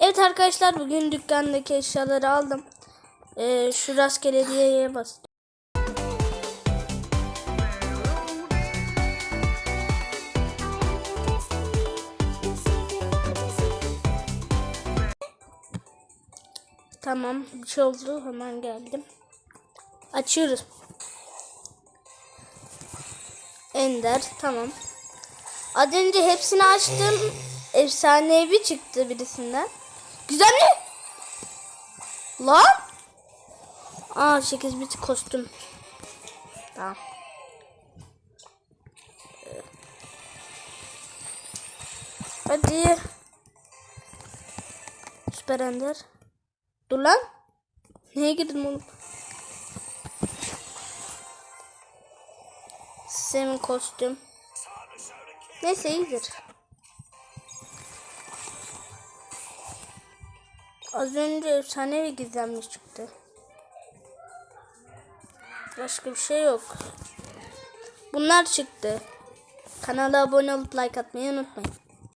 Evet arkadaşlar bugün dükkandaki eşyaları aldım. Ee, şu rastgele diyeye bas. Tamam bir şey oldu hemen geldim. Açıyoruz. Ender tamam. Az önce hepsini açtım. Efsanevi çıktı birisinden. Güzel mi? Lan? Aa 8 bit kostüm. Tamam. Hadi. Süper Ender. Dur lan. Neye girdin oğlum? Senin kostüm. Neyse iyidir. Az önce efsane ve gizemli çıktı. Başka bir şey yok. Bunlar çıktı. Kanala abone olup like atmayı unutmayın.